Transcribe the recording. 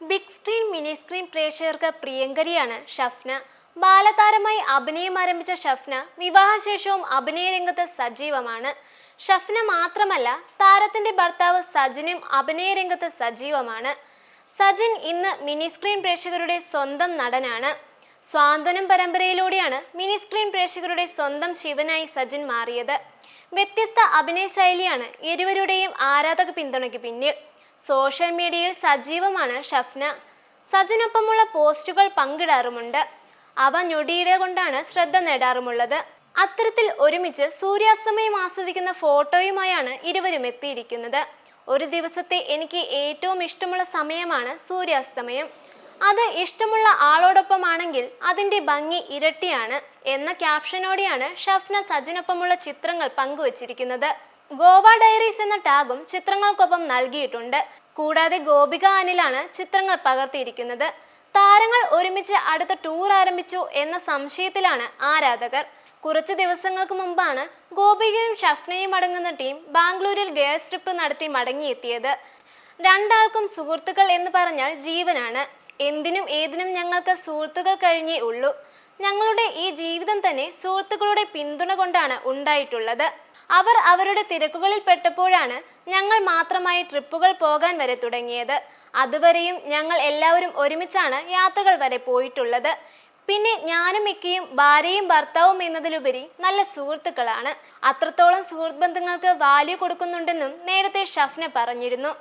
Big screen mini screen പ്രേക്ഷകർക്ക് പ്രിയങ്കരിയാണ് ഷഫ്ന. ബാലതാരമായി അഭിനയം ആരംഭിച്ച ഷഫ്ന വിവാഹശേഷവും അഭിനയ രംഗത്ത് സജീവമാണ്. ഷഫ്ന മാത്രമല്ല താരത്തിന്റെ ഭർത്താവ് സജിനും അഭിനയ രംഗത്ത് സജീവമാണ്. സജിൻ ഇന്ന് മിനി സ്ക്രീൻ പ്രേക്ഷകരുടെ സ്വന്തം നടനാണ്. സ്വാന്തനം പരമ്പരയിലൂടെയാണ് മിനി സ്ക്രീൻ പ്രേക്ഷകരുടെ സ്വന്തം ശിവനായി സജിൻ മാറിയത്. വ്യത്യസ്ത അഭിനയ ശൈലിയാണ് ഇരുവരുടെയും ആരാധക പിന്തുണയ്ക്ക് പിന്നിൽ. സോഷ്യൽ മീഡിയയിൽ സജീവമാണ് ഷഫ്ന. സജിനൊപ്പമുള്ള പോസ്റ്റുകൾ പങ്കിടാറുമുണ്ട്. അവ ഞൊടിയിടെ കൊണ്ടാണ് ശ്രദ്ധ നേടാറുമുള്ളത്. അത്തരത്തിൽ ഒരുമിച്ച് സൂര്യാസ്തമയം ആസ്വദിക്കുന്ന ഫോട്ടോയുമായാണ് ഇരുവരും എത്തിയിരിക്കുന്നത്. ഒരു ദിവസത്തെ എനിക്ക് ഏറ്റവും ഇഷ്ടമുള്ള സമയമാണ് സൂര്യാസ്തമയം. അത് ഇഷ്ടമുള്ള ആളോടൊപ്പമാണെങ്കിൽ അതിന്റെ ഭംഗി ഇരട്ടിയാണ് എന്ന ക്യാപ്ഷനോടെയാണ് ഷഫ്ന സജിനൊപ്പമുള്ള ചിത്രങ്ങൾ പങ്കുവച്ചിരിക്കുന്നത്. ഗോവ ഡയറീസ് എന്ന ടാഗും ചിത്രങ്ങൾക്കൊപ്പം നൽകിയിട്ടുണ്ട്. കൂടാതെ ഗോപിക അനിലാണ് ചിത്രങ്ങൾ പകർത്തിയിരിക്കുന്നത്. താരങ്ങൾ ഒരുമിച്ച് അടുത്ത ടൂർ ആരംഭിച്ചു എന്ന സംശയത്തിലാണ് ആരാധകർ. കുറച്ച് ദിവസങ്ങൾക്ക് മുമ്പാണ് ഗോപികയും ഷഫ്നയും അടങ്ങുന്ന ടീം ബാംഗ്ലൂരിൽ ഗെയർ ട്രിപ്പ് നടത്തി മടങ്ങിയെത്തിയത്. രണ്ടാൾക്കും സുഹൃത്തുക്കൾ എന്ന് പറഞ്ഞാൽ ജീവനാണ്. എന്തിനും ഏതിനും ഞങ്ങൾക്ക് സുഹൃത്തുക്കൾ കഴിഞ്ഞേ ഉള്ളൂ. ഞങ്ങളുടെ ഈ ജീവിതം തന്നെ സുഹൃത്തുക്കളുടെ പിന്തുണ കൊണ്ടാണ് ഉണ്ടായിട്ടുള്ളത്. അവർ അവരുടെ തിരക്കുകളിൽ പെട്ടപ്പോഴാണ് ഞങ്ങൾ മാത്രമായി ട്രിപ്പുകൾ പോകാൻ വരെ തുടങ്ങിയത്. അതുവരെയും ഞങ്ങൾ എല്ലാവരും ഒരുമിച്ചാണ് യാത്രകൾ വരെ പോയിട്ടുള്ളത്. പിന്നെ ഞാനും മിക്കയും ഭാര്യയും ഭർത്താവും എന്നതിലുപരി നല്ല സുഹൃത്തുക്കളാണ്. അത്രത്തോളം സുഹൃത്ത് ബന്ധങ്ങൾക്ക് വാല്യൂ കൊടുക്കുന്നുണ്ടെന്നും നേരത്തെ ഷഫ്ന പറഞ്ഞിരുന്നു.